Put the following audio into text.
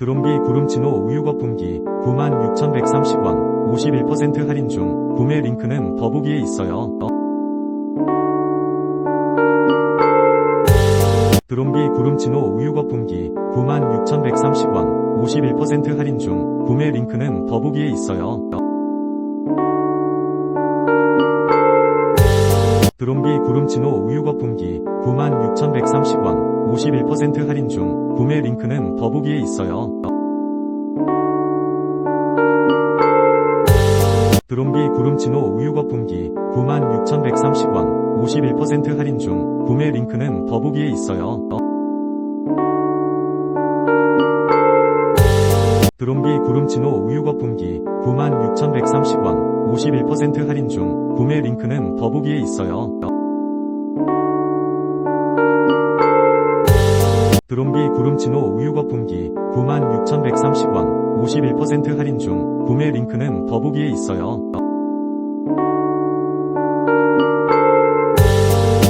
드롬비 구름치노 우유 거품기 96,130원 51% 할인 중 구매 링크는 더보기에 있어요. 드롬비 구름치노 우유 거품기 96,130원 51% 할인 중 구매 링크는 더보기에 있어요. 드롬비 구름치노 우유 거품기 96,130원 51% 할인 중 구매 링크는 더보기에 있어요. 드롬비 구름치노 우유 거품기 96,130원 51% 할인 중 구매 링크는 더보기에 있어요. 드롬비 구름치노 우유 거품기 96,130원 51% 할인 중 구매 링크는 더보기에 있어요. 드롬비 구름치노 우유 거품기 96,130원 51% 할인 중 구매 링크는 더보기에 있어요.